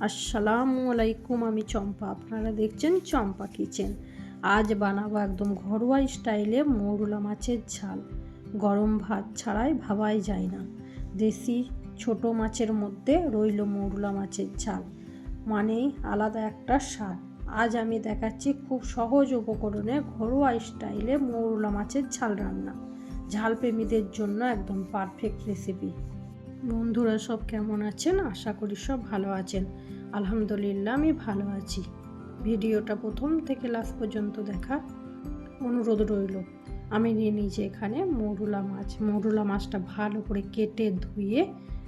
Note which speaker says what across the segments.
Speaker 1: আসসালামু আলাইকুম, আমি চম্পা। আপনারা দেখছেন চম্পা কিচেন। আজ বানাবো একদম ঘরোয়া স্টাইলে মৌরলা মাছের ঝাল। গরম ভাত ছাড়াই ভাবাই যায় না। দেশি ছোট মাছের মধ্যে রইল মৌরলা মাছের ঝাল। মানেই আলাদা একটা স্বাদ। আজ আমি দেখাচ্ছি খুব সহজ উপকরণে ঘরোয়া স্টাইলে মৌরলা মাছের ঝাল রান্না। ঝাল প্রেমীদের জন্য একদম পারফেক্ট রেসিপি বন্ধুরা সব কেমন আছেন? আশা করি সব ভালো আছেন। আলহামদুলিল্লাহ, আমি ভালো আছি। ভিডিওটা প্রথম থেকে লাস্ট পর্যন্ত দেখা অনুরোধ রইল। আমি নিয়ে নিয়েছি এখানে মরুলা মাছ। মরুলা মাছটা ভালো করে কেটে ধুয়ে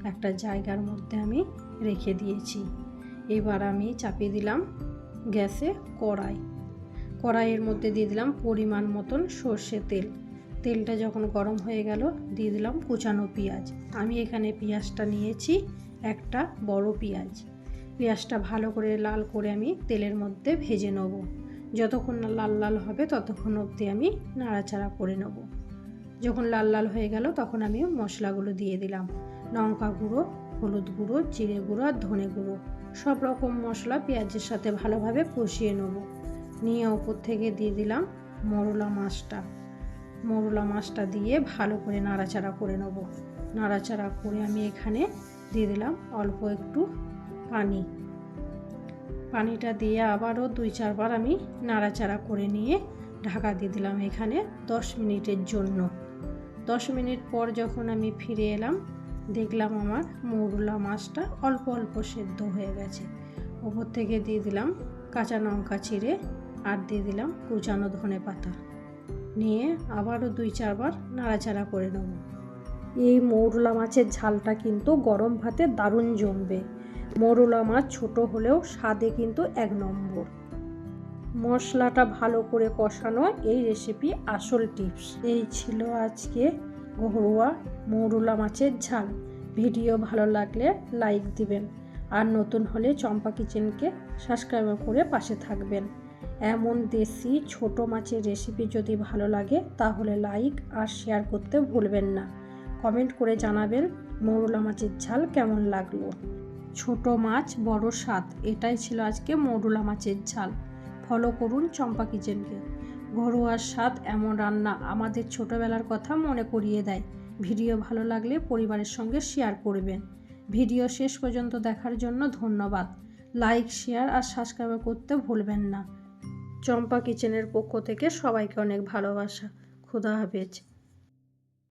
Speaker 1: একটা জায়গার মধ্যে আমি রেখে দিয়েছি। এবার আমি চাপিয়ে দিলাম গ্যাসে কড়াই। কড়াইয়ের মধ্যে দিয়ে দিলাম পরিমাণ মতন সর্ষে তেল। তেলটা যখন গরম হয়ে গেল, দিয়ে দিলাম কুচানো পেঁয়াজ। আমি এখানে পেঁয়াজটা নিয়েছি, একটা বড় পেঁয়াজ। পেঁয়াজটা ভালো করে লাল করে আমি তেলের মধ্যে ভেজে নেব। যতক্ষণ না লাল লাল হবে, ততক্ষণ অবধি আমি নাড়াচাড়া করে নেব। যখন লাল লাল হয়ে গেল, তখন আমি মশলাগুলো দিয়ে দিলাম। লঙ্কা গুঁড়ো, হলুদ গুঁড়ো, জিরে গুঁড়ো আর ধনে গুঁড়ো। সব রকম মশলা পেঁয়াজের সাথে ভালোভাবে কষিয়ে নেব। নিয়ে ওপর থেকে দিয়ে দিলাম মরলা মাছটা। মরলা মাছটা দিয়ে ভালো করে নাড়াচাড়া করে নেব। নাড়াচাড়া করে আমি এখানে দিয়ে দিলাম অল্প একটু পানি। পানিটা দিয়ে আবারও দুই চারবার আমি নাড়াচাড়া করে নিয়ে ঢাকা দিয়ে দিলাম এখানে দশ মিনিটের জন্য। দশ মিনিট পর যখন আমি ফিরে এলাম, দেখলাম আমার মৌরলা মাছটা অল্প অল্প সেদ্ধ হয়ে গেছে। ওপর থেকে দিয়ে দিলাম কাঁচা লঙ্কা চিড়ে আর দিয়ে দিলাম কুচানো ধনে পাতা। নিয়ে আবারও দুই চারবার নাড়াচাড়া করে নেব। এই মৌরলা মাছের ঝালটা কিন্তু গরম ভাতে দারুণ জমবে। মৌরলা মাছ ছোট হলেও স্বাদে কিন্তু এক নম্বর। মশলাটা ভালো করে কষানো এই রেসিপি আসল টিপস এই ছিল আজকে ঘরোয়া মৌরলা মাছের ঝাল। ভিডিও ভালো লাগলে লাইক দিবেন। আর নতুন হলে চম্পা কিচেনকে সাবস্ক্রাইব করে পাশে থাকবেন। এমন দেশি ছোট মাছের রেসিপি যদি ভালো লাগে, তাহলে লাইক আর শেয়ার করতে ভুলবেন না। কমেন্ট করে জানাবেন মৌরলা মাছের ঝাল কেমন লাগল। ছোট মাছ বড় স্বাদ, এটাই ছিল আজকে মৌরলা মাছের ঝাল। ফলো করুন চম্পা কিচেনকে ঘরোয়া স্বাদ এমন রান্না আমাদের ছোটবেলার কথা মনে করিয়ে দেয়। ভিডিও ভালো লাগলে পরিবারের সঙ্গে শেয়ার করবেন। ভিডিও শেষ পর্যন্ত দেখার জন্য ধন্যবাদ। লাইক শেয়ার আর সাবস্ক্রাইব করতে ভুলবেন না। চম্পা কিচেনের পক্ষ থেকে সবাইকে অনেক ভালোবাসা। খুদা হাফেজ।